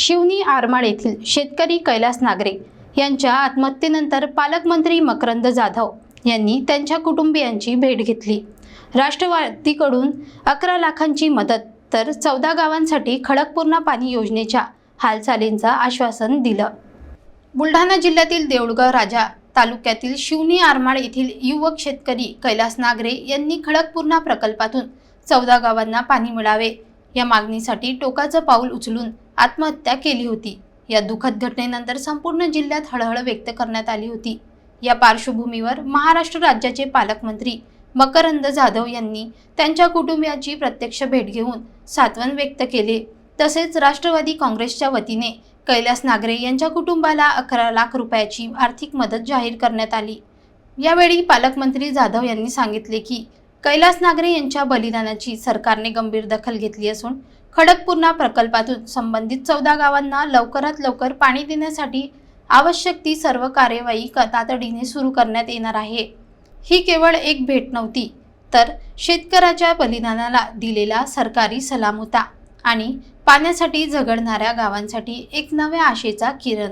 शिवनी आरमाळ येथील शेतकरी कैलास नागरे यांच्या आत्महत्येनंतर पालकमंत्री मकरंद जाधव यांनी त्यांच्या कुटुंबियांची भेट घेतली. राष्ट्रवादीकडून अकरा लाखांची मदत तर चौदा गावांसाठी खडकपूर्णा पाणी योजनेच्या हालचालींचं आश्वासन दिलं. बुलढाणा जिल्ह्यातील देऊळगाव राजा तालुक्यातील शिवनी आरमाळ येथील युवक शेतकरी कैलास नागरे यांनी खडकपूर्णा प्रकल्पातून चौदा गावांना पाणी मिळावे या मागणीसाठी टोकाचं पाऊल उचलून आत्महत्या केली होती. या दुःखद घटनेनंतर संपूर्ण जिल्ह्यात हळहळ व्यक्त करण्यात आली होती. या पार्श्वभूमीवर महाराष्ट्र राज्याचे पालकमंत्री मकरंद जाधव यांनी त्यांच्या कुटुंबियाची प्रत्यक्ष भेट घेऊन सात्वन व्यक्त केले. तसेच राष्ट्रवादी काँग्रेसच्या वतीने कैलास नागरे यांच्या कुटुंबाला अकरा लाख रुपयाची आर्थिक मदत जाहीर करण्यात आली. यावेळी पालकमंत्री जाधव यांनी सांगितले की कैलास नागरे यांच्या बलिदानाची सरकारने गंभीर दखल घेतली असून खडकपूर्णा प्रकल्पातून संबंधित चौदा गावांना लवकरात लवकर पाणी देण्यासाठी आवश्यक ती सर्व कार्यवाही क- तातडीने सुरू करण्यात येणार आहे. ही केवळ एक भेट नव्हती तर शेतकऱ्याच्या बलिदानाला दिलेला सरकारी सलाम होता आणि पाण्यासाठी झगडणाऱ्या गावांसाठी एक नव्या आशेचा किरण.